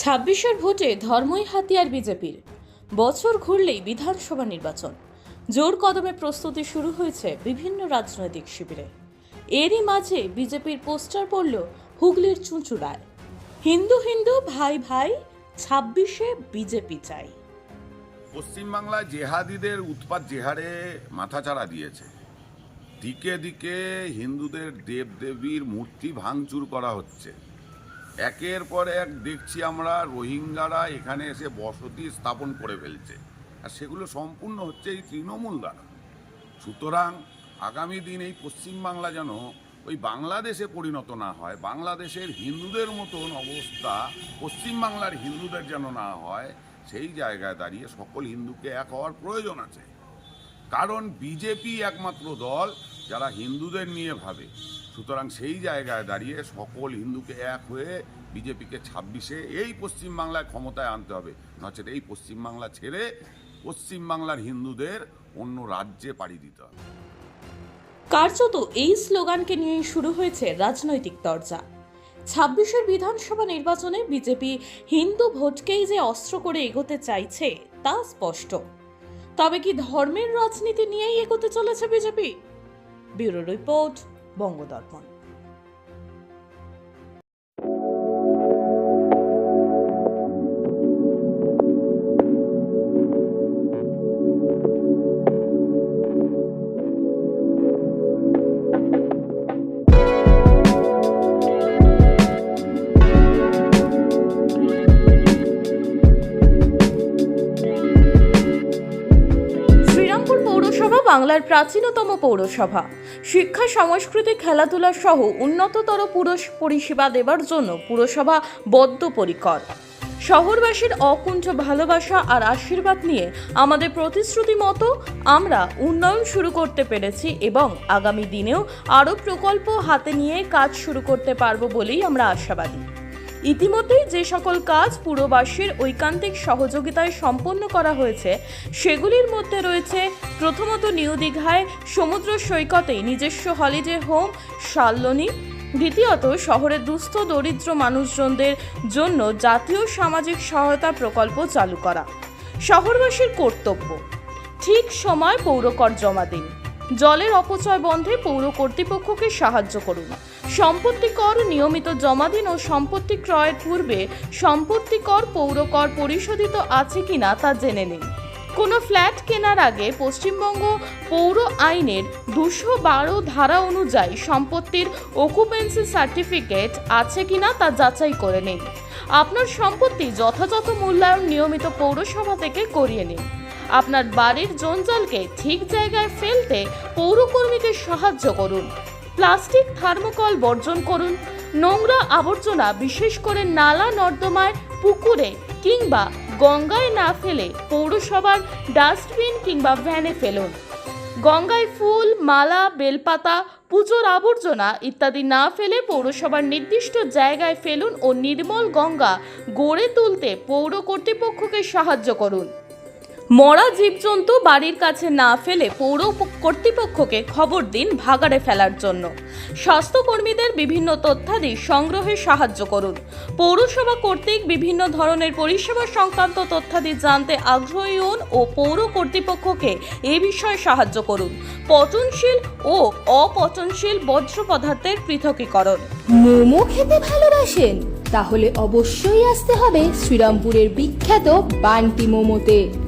ছাব্বিশের ভোটে ধর্মই হাতিয়ার বিজেপির। বছর ঘুরলেই বিধানসভা নির্বাচন। জোর কদমে প্রস্তুতি শুরু হয়েছে বিভিন্ন রাজনৈতিক শিবিরে। এরই মাঝে বিজেপির পোস্টার পড়ল হুগলির চুঁচুড়ায়। হিন্দু হিন্দু ভাই ভাই ছাব্বিশে বিজেপি চাই। পশ্চিমবাংলায় জেহাদিদের উৎপাত জেহারে মাথাচাড়া দিয়েছে। দিকে দিকে হিন্দুদের দেবদেবীর মূর্তি ভাঙচুর করা হচ্ছে। একের পর এক দেখছি আমরা রোহিঙ্গারা এখানে এসে বসতি স্থাপন করে ফেলছে। আর সেগুলো সম্পূর্ণ হচ্ছে এই তৃণমূল দ্বারা। সুতরাং আগামী দিন এই পশ্চিমবাংলা যেন ওই বাংলাদেশে পরিণত না হয়, বাংলাদেশের হিন্দুদের মতন অবস্থা, পশ্চিমবাংলার হিন্দুদের যেন না হয়, সেই জায়গায় দাঁড়িয়ে সকল হিন্দুকে এক হওয়ার প্রয়োজন আছে। কারণ বিজেপি একমাত্র দল যারা হিন্দুদের নিয়ে ভাবে, সুতরাং সেই জায়গায় দাঁড়িয়ে সকল হিন্দুকে এক হয়ে বিজেপিকে ছাব্বিশে এই পশ্চিমবাংলায় ক্ষমতায় আনতে হবে। নচেত এই পশ্চিমবাংলা ছেড়ে পশ্চিমবাংলার হিন্দুদের অন্য রাজ্যে পাড়ি দিতে হবে। কার্যত এই স্লোগানকে নিয়েই শুরু হয়েছে রাজনৈতিক তরজা। ছাব্বিশের বিধানসভা নির্বাচনে বিজেপি হিন্দু ভোটকেই যে অস্ত্র করে এগোতে চাইছে, তা স্পষ্ট। তবে কি ধর্মের রাজনীতি নিয়েই এগোতে চলেছে বিজেপি? Bureau report বঙ্গদর্পণ। বাংলার প্রাচীনতম পৌরসভা। শিক্ষা, সংস্কৃতি, খেলাধুলা সহ উন্নততর পুরুষ পরিষেবা দেওয়ার জন্য পুরসভা বদ্ধপরিকর। শহরবাসীর অকুণ্ঠ ভালোবাসা আর আশীর্বাদ নিয়ে আমাদের প্রতিশ্রুতি মতো আমরা উন্নয়ন শুরু করতে পেরেছি এবং আগামী দিনেও আরও প্রকল্প হাতে নিয়ে কাজ শুরু করতে পারব বলেই আমরা আশাবাদী। ইতিমধ্যেই যে সকল কাজ পুরবাসীর ঐকান্তিক সহযোগিতায় সম্পন্ন করা হয়েছে, সেগুলির মধ্যে রয়েছে প্রথমত নিউ দীঘায় সমুদ্র সৈকতে নিজস্ব হলিডে হোম শাল্লনি দ্বিতীয়ত, শহরের দুস্থ দরিদ্র মানুষজনদের জন্য জাতীয় সামাজিক সহায়তা প্রকল্প চালু করা। শহরবাসীর কর্তব্য, ঠিক সময় পৌরকর জমা দিন। জলের অপচয় বন্ধে পৌর কর্তৃপক্ষকে সাহায্য করুন। সম্পত্তি কর নিয়মিত জমা দিন ও সম্পত্তি ক্রয়ের পূর্বে সম্পত্তি কর পৌর কর পরিশোধিত আছে কিনা তা জেনে নিন। কোনো ফ্ল্যাট কেনার আগে পশ্চিমবঙ্গ পৌর আইনের দুশো বারো ধারা অনুযায়ী সম্পত্তির অকুপেন্সি সার্টিফিকেট আছে কিনা তা যাচাই করে নিন। আপনার সম্পত্তি যথাযথ মূল্যায়ন নিয়মিত পৌরসভা থেকে করিয়ে নিন। আপনার বাড়ির জঞ্জালকে ঠিক জায়গায় ফেলতে পৌরকর্মীকে সাহায্য করুন। প্লাস্টিক থার্মোকল বর্জন করুন। নোংরা আবর্জনা বিশেষ করে নালা, নর্দমায়, পুকুরে কিংবা গঙ্গায় না ফেলে পৌরসভার ডাস্টবিন কিংবা ভ্যানে ফেলুন। গঙ্গায় ফুল, মালা, বেলপাতা, পুজোর আবর্জনা ইত্যাদি না ফেলে পৌরসভার নির্দিষ্ট জায়গায় ফেলুন ও নির্মল গঙ্গা গড়ে তুলতে পৌর কর্তৃপক্ষকে সাহায্য করুন। মরা জীবজন্তু বাড়ির কাছে না ফেলে পৌর কর্তৃপক্ষকে খবর দিন ভাগাড়ে ফেলার জন্য। স্বাস্থ্যকর্মীদের বিভিন্ন তথ্যাদি সংগ্রহে সাহায্য করুন। পৌরসভা কর্তৃক বিভিন্ন ধরনের পরিষেবা সংক্রান্ত তথ্যাদি জানতে আগ্রহী হন ও পৌর কর্তৃপক্ষকে এ বিষয়ে সাহায্য করুন। পচনশীল ও অপচনশীল বজ্র পদার্থের পৃথকীকরণ। মোমো খেতে ভালোবাসেন? তাহলে অবশ্যই আসতে হবে শ্রীরামপুরের বিখ্যাত বান্টি মোমোতে।